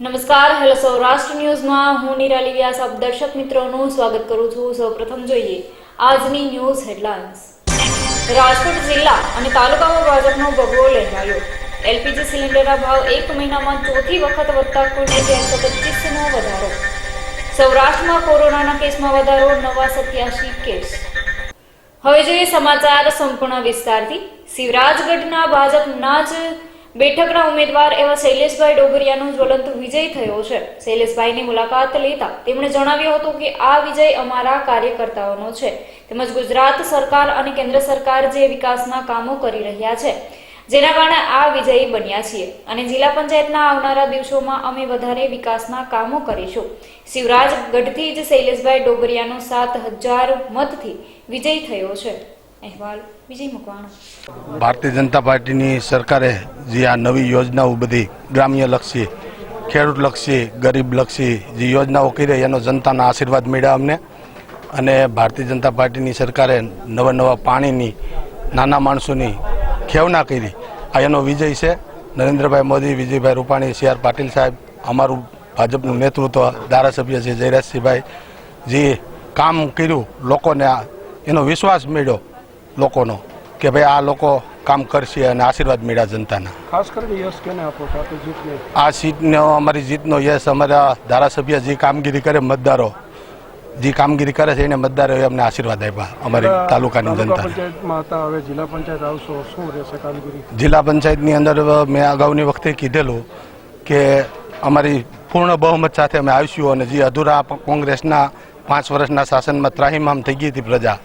નમસ્કાર, હેલો સૌરાષ્ટ્ર ન્યૂઝમાં હું નિરાલી વ્યાસ, આપ દર્શક મિત્રોનું સ્વાગત કરું છું. સૌપ્રથમ જોઈએ આજની ન્યૂઝ હેડલાઇન્સ. રાજકોટ જિલ્લા અને તાલુકામાં ભાજપનો ભગવો લહેરાયો. એલપીજી સિલિન્ડરના ભાવ એક મહિનામાં ચોથી વખત વધતા કુલ એકસો પચીસનો વધારો. સૌરાષ્ટ્રમાં કોરોનાના કેસમાં વધારો, નવા સત્યાસી કેસ. હવે જોઈએ સમાચાર સંપૂર્ણ વિસ્તારથી. શિવરાજગઢના ભાજપના જ બેઠકના ઉમેદવાર એવા શૈલેષભાઈ ડોગરિયાનો જ્વલંત વિજય થયો છે. શૈલેષભાઈની મુલાકાત લેતા તેમણે જણાવ્યું હતું કે આ વિજય અમારા કાર્યકર્તાઓનો છે. તેમજ ગુજરાત સરકાર અને કેન્દ્ર સરકાર જે વિકાસના કામો કરી રહ્યા છે, જેના કારણે આ વિજયી બન્યા છીએ. અને જિલ્લા પંચાયતના આવનારા દિવસોમાં અમે વધારે વિકાસના કામો કરીશું. શિવરાજ ગઢથી જ શૈલેષભાઈ ડોગરિયાનો સાત હજાર મતથી વિજય થયો છે. અહેવાલ વિજય મકવાણા. ભારતીય જનતા પાર્ટીની સરકારે જે આ નવી યોજનાઓ બધી ગ્રામ્ય લક્ષી, ખેડૂત લક્ષી, ગરીબ લક્ષી જે યોજનાઓ કરી એનો જનતાના આશીર્વાદ મળ્યા અમને. અને ભારતીય જનતા પાર્ટીની સરકારે નવા નવા પાણીની, નાના માણસોની ખેવના કરી. આ એનો વિજય છે. નરેન્દ્રભાઈ મોદી, વિજયભાઈ રૂપાણી, સી આર પાટીલ સાહેબ, અમારું ભાજપનું નેતૃત્વ ધારાસભ્ય છે જયરાજસિંહભાઈ, જે કામ કર્યું, લોકોને એનો વિશ્વાસ મળ્યો. લોકોનો કે ભાઈ આ લોકો કામ કરશે અને આશીર્વાદ મળ્યા જનતાના. ખાસ કરીને યશ કેને આપો જીતને? આ સીટનો અમારી જીતનો યશ અમારા ધારાસભ્ય જે કામગીરી કરે મતદારો જે કામગીરી કરે છે એને મતદારોએ અમને આશીર્વાદ આપ્યા અમારી તાલુકાની જનતા જિલ્લા પંચાયતની અંદર મેં અગાઉની વખતે કીધેલું કે અમારી પૂર્ણ બહુમત સાથે અમે આવીશું અને જે અધૂરા કોંગ્રેસના પાંચ વર્ષના શાસનમાં ત્રાહિમામ થઈ ગઈ હતી પ્રજા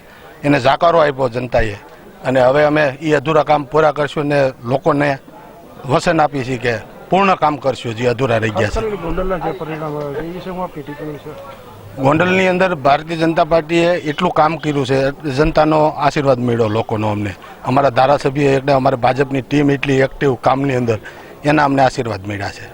એને જાકારો આપ્યો જનતાએ. અને હવે અમે એ અધૂરા કામ પૂરા કરશું અને લોકોને વસન આપી છીએ કે પૂર્ણ કામ કરશું જે અધૂરા રહી ગયા છે. ગોંડલની અંદર ભારતીય જનતા પાર્ટીએ એટલું કામ કર્યું છે જનતાનો આશીર્વાદ મળ્યો લોકોનો અમને. અમારા ધારાસભ્ય એટલે અમારા ભાજપની ટીમ એટલી એક્ટિવ કામની અંદર એના અમને આશીર્વાદ મળ્યા છે.